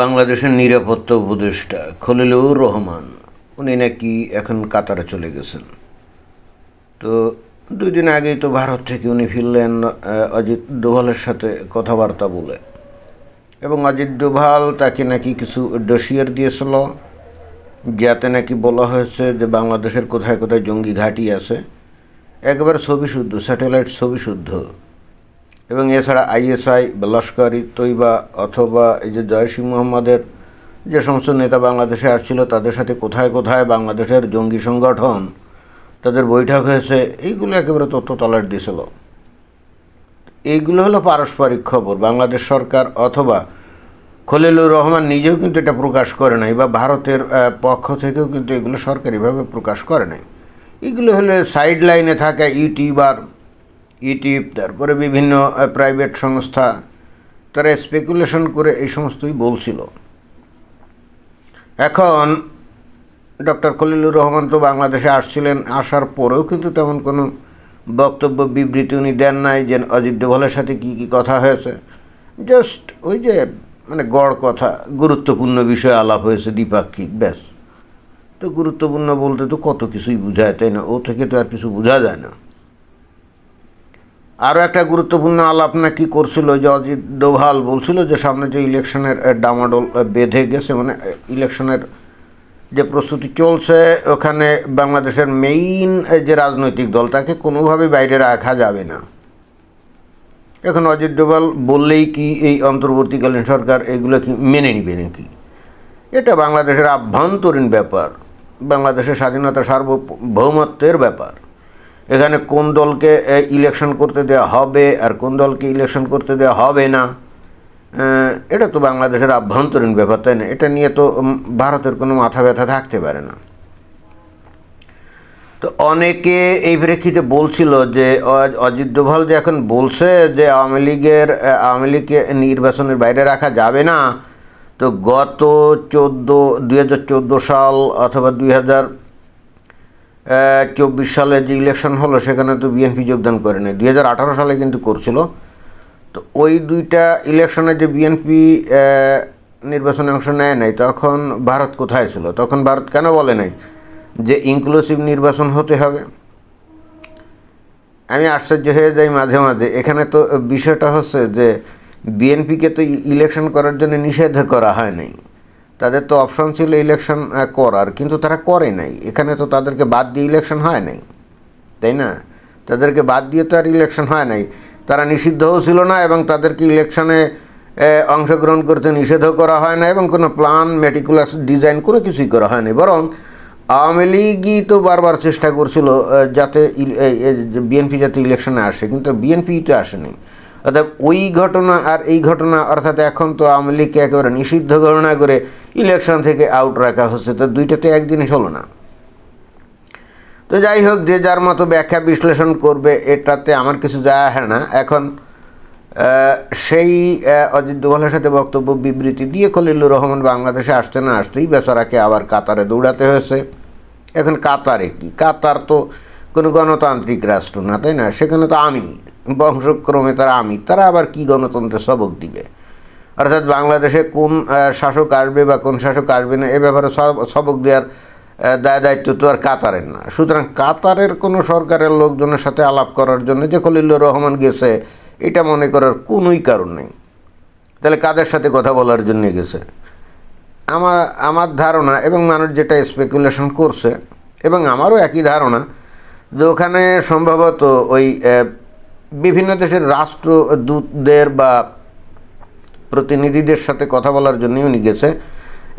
বাংলাদেশের নিরাপত্তা উপদেষ্টা খলিলুর রহমান, উনি নাকি এখন কাতারে চলে গেছেন। তো দুই দিন আগেই তো ভারত থেকে উনি ফিরলেন অজিত ডোভালের সাথে কথাবার্তা বলে। এবং অজিত ডোভাল তাকে নাকি কিছু ডসিয়ার দিয়েছিল, যাতে নাকি বলা হয়েছে যে বাংলাদেশের কোথায় কোথায় জঙ্গি ঘাঁটি আছে। একবার ছবি শুদ্ধ স্যাটেলাইট ছবি শুদ্ধ। এবং এছাড়া আইএসআই বা লস্করি তৈবা অথবা এই যে জয়সি মোহাম্মদের যে সমস্ত নেতা বাংলাদেশে আসছিল, তাদের সাথে কোথায় কোথায় বাংলাদেশের জঙ্গি সংগঠন, তাদের বৈঠক হয়েছে, এইগুলো একেবারে তথ্য তলাট দিয়েছিল। এইগুলো হলো পারস্পরিক খবর। বাংলাদেশ সরকার অথবা খলিলুর রহমান নিজেও কিন্তু এটা প্রকাশ করে নাই বা ভারতের পক্ষ থেকেও কিন্তু এগুলো সরকারিভাবে প্রকাশ করে নাই। এগুলো হলে সাইড লাইনে থাকা ইউটিউবার ইউটিউব তারপরে বিভিন্ন প্রাইভেট সংস্থা, তারা স্পেকুলেশন করে এই সমস্তই বলছিল। এখন ডক্টর খলিলুর রহমান তো বাংলাদেশে আসছিলেন, আসার পরেও কিন্তু তেমন কোনো বক্তব্য, বিবৃতি উনি দেন নাই যে অজিত ডোভালের সাথে কী কী কথা হয়েছে। জাস্ট ওই যে মানে গড় কথা, গুরুত্বপূর্ণ বিষয় আলাপ হয়েছে দ্বিপাক্ষিক, ব্যাস। তো গুরুত্বপূর্ণ বলতে তো কত কিছুই বোঝায়, তাই না? ও থেকে তো আর কিছু বোঝা যায় না। আরও একটা গুরুত্বপূর্ণ আলাপ নাকি করছিল যে অজিত ডোভাল বলছিল যে সামনে যে ইলেকশনের ডামাডোল বেঁধে গেছে মানে ইলেকশনের যে প্রস্তুতি চলছে, ওখানে বাংলাদেশের মেইন যে রাজনৈতিক দল, তাকে কোনোভাবে বাইরে রাখা যাবে না। এখন অজিত ডোভাল বললেই কি এই অন্তর্বর্তীকালীন সরকার এগুলো কি মেনে নিবে নাকি? এটা বাংলাদেশের আভ্যন্তরীণ ব্যাপার, বাংলাদেশের স্বাধীনতা সার্বভৌমত্বের ব্যাপার। এখানে কোন দলকে ইলেকশন করতে দেওয়া হবে আর কোন দলকে ইলেকশন করতে দেওয়া হবে না এটা তো বাংলাদেশের আভ্যন্তরীণ ব্যাপার, তাই না? এটা নিয়ে তো ভারতের কোনো মাথা ব্যথা থাকতে পারে না। তো অনেকে এই প্রেক্ষিতে বলছিল যে অজিত ডোভাল যে এখন বলছে যে আওয়ামী লীগের আওয়ামী লীগকে নির্বাচনের বাইরে রাখা যাবে না, তো গত চোদ্দ, দুই সাল অথবা দুই হাজার চব্বিশ সালে যে ইলেকশন হলো, সেখানে তো বিএনপি যোগদান করেনি। দুই হাজার আঠারো সালে কিন্তু করছিল। তো ওই দুইটা ইলেকশনে যে বিএনপি নির্বাচনে অংশ নেয় নাই, তখন ভারত কোথায় ছিল? তখন ভারত কেন বলে নাই যে ইনক্লুসিভ নির্বাচন হতে হবে? আমি আশ্চর্য হয়ে যাই মাঝে মাঝে। এখানে তো বিষয়টা হচ্ছে যে, বিএনপিকে তো ইলেকশন করার জন্য নিষেধ করা হয় নাই। তাদের তো অপশন ছিল ইলেকশন করার, কিন্তু তারা করে নাই। এখানে তো তাদেরকে বাদ দিয়ে ইলেকশন হয় নাই, তাই না? তাদেরকে বাদ দিয়ে তো আর ইলেকশন হয় নাই। তারা নিষিদ্ধও ছিল না এবং তাদেরকে ইলেকশনে অংশগ্রহণ করতে নিষেধও করা হয় না এবং কোনো প্ল্যান মেটিকুলাস ডিজাইন কোনো কিছুই করা হয়নি। বরং আওয়ামী লীগই তো বারবার চেষ্টা করছিল যাতে বিএনপি যাতে ইলেকশনে আসে, কিন্তু বিএনপি তো আসেনি। অর্থাৎ ওই ঘটনা আর এই ঘটনা, অর্থাৎ এখন তো আওয়ামী লীগকে একেবারে নিষিদ্ধ ঘটনা করে ইলেকশন থেকে আউট রাখা হচ্ছে। তো দুইটা তো এক জিনিস হলো না। তো যাই হোক, যে যার মতো ব্যাখ্যা বিশ্লেষণ করবে, এটাতে আমার কিছু যায় আসে না। এখন সেই অজিত ডোভালের সাথে বক্তব্য বিবৃতি দিয়ে খলিলুর রহমান বাংলাদেশে আসতে না আসতেই বেচারাকে আবার কাতারে দৌড়াতে হয়েছে। এখন কাতারে কি? কাতার তো কোনো গণতান্ত্রিক রাষ্ট্র না, তাই না? সেখানে তো আমি বংশক্রমে তারা আমি তারা আবার কি গণতন্ত্রের সবক দিবে? অর্থাৎ বাংলাদেশে কোন শাসক আসবে বা কোন শাসক আসবে না, এ ব্যাপারে সব- সবক দেওয়ার দায় দায়িত্ব তো আর কাতারের না। সুতরাং কাতারের কোনো সরকারের লোকজনের সাথে আলাপ করার জন্য যে খলিলুর রহমান গেছে, এটা মনে করার কোনোই কারণ নেই। তাহলে কাদের সাথে কথা বলার জন্য গেছে? আমার আমার ধারণা এবং মানুষ যেটা স্পেকুলেশন করছে, এবং আমারও একই ধারণা যে ওখানে সম্ভবত ওই বিভিন্ন দেশের রাষ্ট্রদূতদের বা প্রতিনিধিদের সাথে কথা বলার জন্যই উনি গেছে।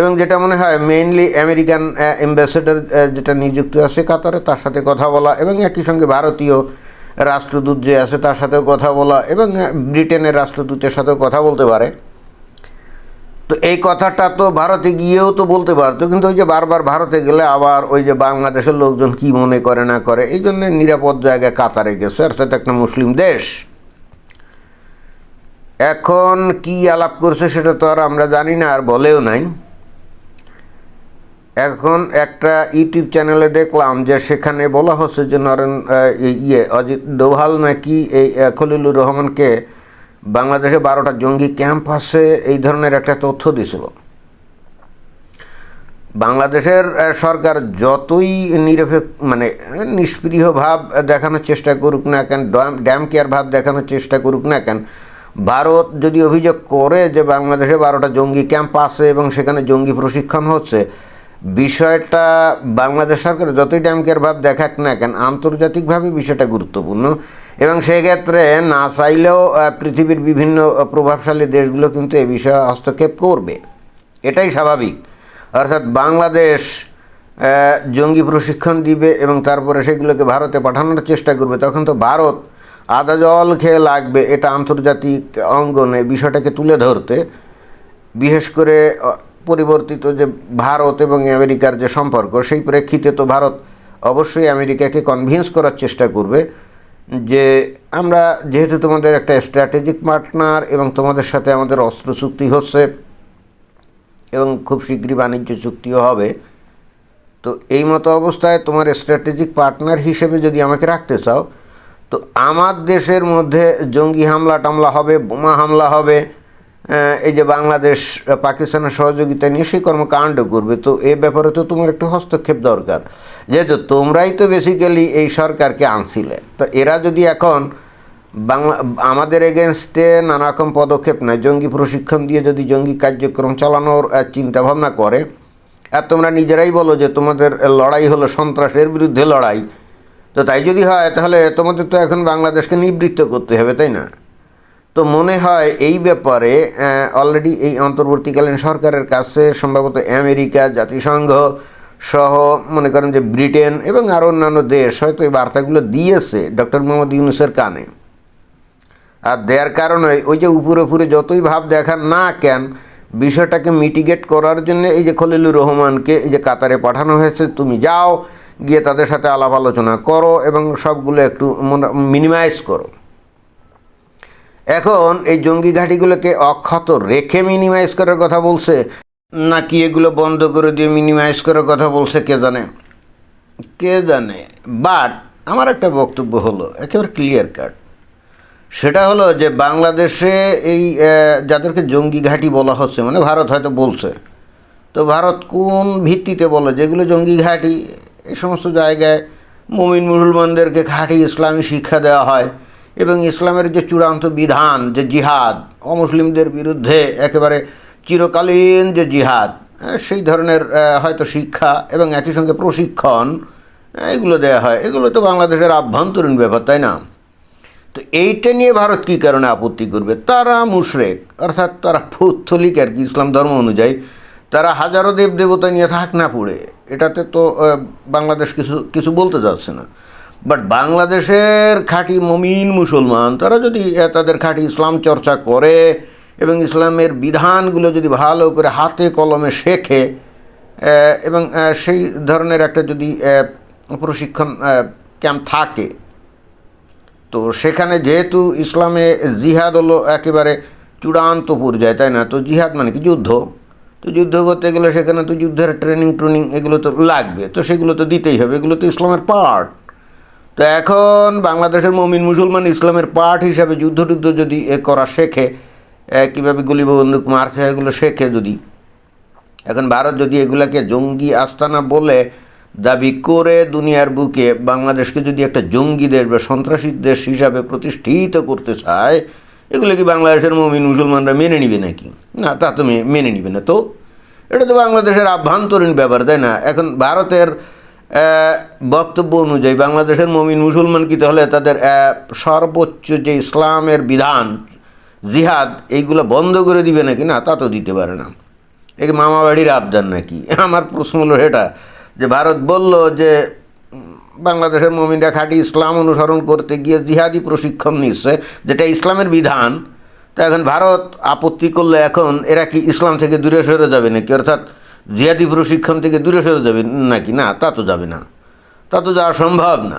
এবং যেটা মনে হয় মেইনলি আমেরিকান অ্যাম্বাসেডর যেটা নিযুক্ত আছে কাতারে, তার সাথে কথা বলা এবং একই সঙ্গে ভারতীয় রাষ্ট্রদূত যে আছে তার সাথেও কথা বলা এবং ব্রিটেনের রাষ্ট্রদূতের সাথেও কথা বলতে পারে। তো এই কথাটা তো ভারতে গিয়েও তো বলতে পারতো, কিন্তু ওই যে বারবার ভারতে গেলে আবার ওই যে বাংলাদেশের লোকজন কি মনে করে না করে, এই জন্য নিরাপদ জায়গায় কাতারে গেছে। আর সেটা একটা মুসলিম দেশ। এখন কি আলাপ করছে সেটা তো আর আমরা জানি না, আর বলেও নাই। এখন একটা ইউটিউব চ্যানেলে দেখলাম যে সেখানে বলা হচ্ছে যে নরেন ইয়ে অজিত ডোভাল নাকি এই খলিলুর রহমানকে বাংলাদেশে বারোটা জঙ্গি ক্যাম্প আছে, এই ধরনের একটা তথ্য দিছিল। বাংলাদেশের সরকার যতই নিরপেক্ষ মানে নিষ্প্রিয় ভাব দেখানোর চেষ্টা করুক না কেন ড্যাম কেয়ার ভাব দেখানোর চেষ্টা করুক না কেন, ভারত যদি অভিযোগ করে যে বাংলাদেশে বারোটা জঙ্গি ক্যাম্প আছে এবং সেখানে জঙ্গি প্রশিক্ষণ হচ্ছে, বিষয়টা বাংলাদেশ সরকার যতই ড্যাম কেয়ার ভাব দেখাক না কেন, আন্তর্জাতিকভাবে বিষয়টা গুরুত্বপূর্ণ। এবং সেক্ষেত্রে না চাইলেও পৃথিবীর বিভিন্ন প্রভাবশালী দেশগুলো কিন্তু এ বিষয়ে হস্তক্ষেপ করবে। এটাই স্বাভাবিক। অর্থাৎ বাংলাদেশ জঙ্গি প্রশিক্ষণ দিবে এবং তারপরে সেগুলোকে ভারতে পাঠানোর চেষ্টা করবে, তখন তো ভারত আদা জল খেয়ে লাগবে, এটা আন্তর্জাতিক অঙ্গনে বিষয়টাকে তুলে ধরতে। বিশেষ করে পরিবর্তিত যে ভারত এবং আমেরিকার যে সম্পর্ক, সেই প্রেক্ষিতে তো ভারত অবশ্যই আমেরিকাকে কনভিন্স করার চেষ্টা করবে। যে আমরা যেহেতু তোমাদের একটা স্ট্র্যাটেজিক পার্টনার এবং তোমাদের সাথে আমাদের অস্ত্র চুক্তি হচ্ছে এবং খুব শীঘ্রই বাণিজ্য চুক্তিও হবে, তো এই মতো অবস্থায় তোমার স্ট্র্যাটেজিক পার্টনার হিসেবে যদি আমাকে রাখতে চাও, তো আমার দেশের মধ্যে জঙ্গি হামলা টামলা হবে, বোমা হামলা হবে এই যে বাংলাদেশ, পাকিস্তানের সহযোগিতা নিয়ে সেই কর্মকাণ্ড করবে, তো এ ব্যাপারে তো তোমার একটু হস্তক্ষেপ দরকার। যেহেতু তোমরাই তো বেসিক্যালি এই সরকারকে আনছিলে। তো এরা যদি এখন বাংলা আমাদের এগেনস্টে নানা রকম পদক্ষেপ নেয়, জঙ্গি প্রশিক্ষণ দিয়ে যদি জঙ্গি কার্যক্রম চালানোর চিন্তাভাবনা করে, আর তোমরা নিজেরাই বলো যে তোমাদের লড়াই হলো সন্ত্রাসের বিরুদ্ধে লড়াই, তো তাই যদি হয়, তাহলে তোমাদের তো এখন বাংলাদেশকে নিবৃত্ত করতে হবে, তাই না? তো মনে হয় এই ব্যাপারে অলরেডি এই অন্তর্বর্তীকালীন সরকারের কাছে সম্ভবত আমেরিকা, জাতিসংঘ সহ মনে করেন যে ব্রিটেন এবং আরও অন্যান্য দেশ হয়তো এই বার্তাগুলো দিয়েছে ডক্টর মোহাম্মদ ইউনুসের কানে। আর দেওয়ার কারণে ওই যে উপরে উপরে যতই ভাব দেখান না কেন, বিষয়টাকে মিটিগেট করার জন্য এই যে খলিলুর রহমানকে এই যে কাতারে পাঠানো হয়েছে, তুমি যাও, গিয়ে তাদের সাথে আলাপ আলোচনা করো এবং সবগুলো একটু মিনিমাইজ করো। এখন এই জঙ্গি ঘাঁটিগুলোকে অক্ষত রেখে মিনিমাইজ করার কথা বলছে। নাকি এগুলো বন্ধ করে দিয়ে মিনিমাইজ করার কথা বলছে কে জানে? কে জানে? বাট আমার একটা বক্তব্য হলো, একেবারে ক্লিয়ার কাট সেটা হলো যে বাংলাদেশে এই যাদেরকে জঙ্গি ঘাঁটি বলা হচ্ছে মানে ভারত হয়তো বলছে, তো ভারত কোন ভিত্তিতে বলে? যেগুলো জঙ্গি ঘাঁটি, এই সমস্ত জায়গায় মুমিন মুসলমানদেরকে খাঁটি ইসলামী শিক্ষা দেওয়া হয়, এবং ইসলামের যে চূড়ান্ত বিধান, যে জিহাদ, অমুসলিমদের বিরুদ্ধে একেবারে চিরকালীন যে জিহাদ আহ, সেই ধরনের হয়তো শিক্ষা এবং একই সঙ্গে প্রশিক্ষণ এগুলো দেওয়া হয়। এগুলো তো বাংলাদেশের আভ্যন্তরীণ ব্যাপার তাই না? তো এইটা নিয়ে ভারত কী কারণে আপত্তি করবে? তারা মুশরেক অর্থাৎ তারা পৌত্থলিক আর কি ইসলাম ধর্ম অনুযায়ী। তারা হাজারো দেব দেবতা নিয়ে থাক না পড়ে। এটাতে তো বাংলাদেশ কিছু কিছু বলতে যাচ্ছে না। বাট বাংলাদেশের খাঁটি মমিন মুসলমান তারা যদি তাদের খাঁটি ইসলাম চর্চা করে এবং ইসলামের বিধানগুলো যদি ভালো করে হাতে কলমে শেখে এবং সেই ধরনের একটা যদি প্রশিক্ষণ ক্যাম্প থাকে, তো সেখানে যেহেতু ইসলামে জিহাদ হলো একেবারে চূড়ান্ত পর্যায়ে, তাই না? তো জিহাদ মানে কি? যুদ্ধ। তো যুদ্ধ করতে গেলে সেখানে তো যুদ্ধের ট্রেনিং ট্রেনিং এগুলো তো লাগবে। তো সেগুলো তো দিতেই হবে। এগুলো তো ইসলামের পার্ট তো এখন বাংলাদেশের মমিন মুসলমান ইসলামের পার্ট হিসাবে যুদ্ধ টুদ্ধ যদি এ করা শেখে কীভাবে গুলি বন্দুক মারতে হয় এগুলো শেখে যদি? এখন ভারত যদি এগুলাকে জঙ্গি আস্তানা বলে দাবি করে দুনিয়ার বুকে, বাংলাদেশকে যদি একটা জঙ্গি দেশ বা সন্ত্রাসী দেশ হিসাবে প্রতিষ্ঠিত করতে চায়, এগুলো কি বাংলাদেশের মমিন মুসলমানরা মেনে নিবে নাকি? না, তা তো মেনে নিবে না। তো এটা তো বাংলাদেশের আভ্যন্তরীণ ব্যাপার, তাই না? এখন ভারতের বক্তব্য অনুযায়ী বাংলাদেশের মমিন মুসলমান কি? তাহলে তাদের সর্বোচ্চ যে ইসলামের বিধান জিহাদ, এইগুলো বন্ধ করে দিবে নাকি? না, তা তো দিতে পারে না। একে মামা বাড়ির আবদার নাকি? আমার প্রশ্ন হলো এটা, যে ভারত বলল যে বাংলাদেশের মমিনরা খাঁটি ইসলাম অনুসরণ করতে গিয়ে জিহাদি প্রশিক্ষণ নিচ্ছে, যেটা ইসলামের বিধান, তা এখন ভারত আপত্তি করলে এখন এরা কি ইসলাম থেকে দূরে সরে যাবে নাকি? অর্থাৎ জিহাদি প্রশিক্ষণ থেকে দূরে সরে যাবে নাকি? না, তা তো যাবে না। তা তো যাওয়া সম্ভব না।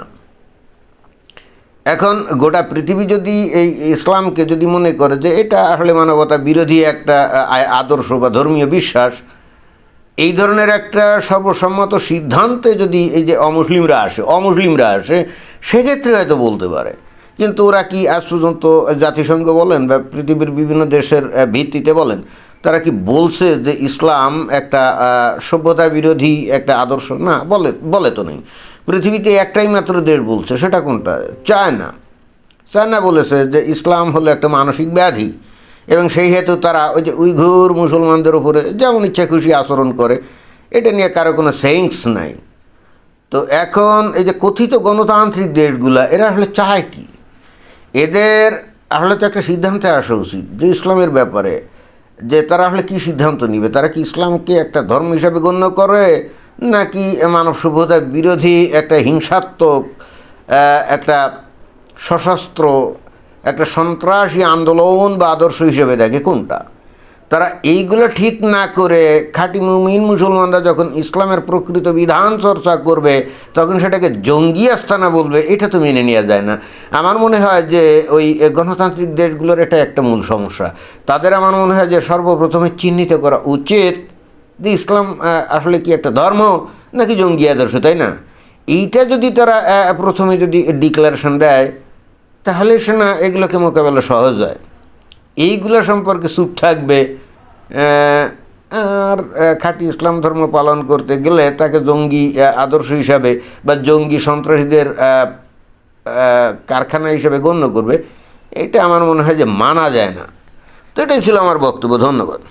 এখন গোটা পৃথিবী যদি এই ইসলামকে যদি মনে করে যে এটা আসলে মানবতা বিরোধী একটা আদর্শ বা ধর্মীয় বিশ্বাস, এই ধরনের একটা সর্বসম্মত সিদ্ধান্তে যদি এই যে অমুসলিমরা আসে অমুসলিমরা আসে, সেক্ষেত্রে হয়তো বলতে পারে। কিন্তু ওরা কি আজ পর্যন্ত জাতিসংঘ বলেন বা পৃথিবীর বিভিন্ন দেশের ভিত্তিতে বলেন তারা কি বলছে যে ইসলাম একটা সভ্যতা বিরোধী একটা আদর্শ? না, বলে বলে তো নেই। পৃথিবীতে একটাই মাত্র দেশ বলছে, সেটা কোনটা? চায়না। চায়না বলেছে যে ইসলাম হলো একটা মানসিক ব্যাধি, এবং সেই হেতু তারা ওই যে উইঘুর মুসলমানদের উপরে যেমন ইচ্ছা খুশি আচরণ করে, এটা নিয়ে কারও কোনো সেন্স নাই। তো এখন এই যে কথিত গণতান্ত্রিক দেশগুলা, এরা আসলে চায় কি? এদের আসলে তো একটা সিদ্ধান্তে আসা উচিত যে ইসলামের ব্যাপারে যে তারা আসলে কী সিদ্ধান্ত নিবে? তারা কি ইসলামকে একটা ধর্ম হিসাবে গণ্য করে, নাকি মানব সভ্যতা বিরোধী একটা হিংসাত্মক একটা সশস্ত্র, একটা সন্ত্রাসী আন্দোলন বা আদর্শ হিসেবে দেখে কোনটা? তারা এইগুলো ঠিক না করে খাঁটি মুমিন মুসলমানরা যখন ইসলামের প্রকৃত বিধান চর্চা করবে, তখন সেটাকে জঙ্গি আস্তানা বলবে, এটা তো মেনে নেওয়া যায় না। আমার মনে হয় যে ওই গণতান্ত্রিক দেশগুলোর এটা একটা মূল সমস্যা। তাদের আমার মনে হয় যে সর্বপ্রথমে চিহ্নিত করা উচিত যে ইসলাম আসলে কি একটা ধর্ম নাকি জঙ্গি আদর্শ, তাই না? এইটা যদি তারা প্রথমে যদি ডিক্লারেশন দেয়, তাহলে সে না এগুলোকে মোকাবেলা সহজ হয়। এইগুলো সম্পর্কে চুপ থাকবে। আর খাঁটি ইসলাম ধর্ম পালন করতে গেলে তাকে জঙ্গি আদর্শ হিসাবে বা জঙ্গি সন্ত্রাসীদের কারখানা হিসাবে গণ্য করবে, এটা আমার মনে হয় যে মানা যায় না। তো এটাই ছিল আমার বক্তব্য। ধন্যবাদ।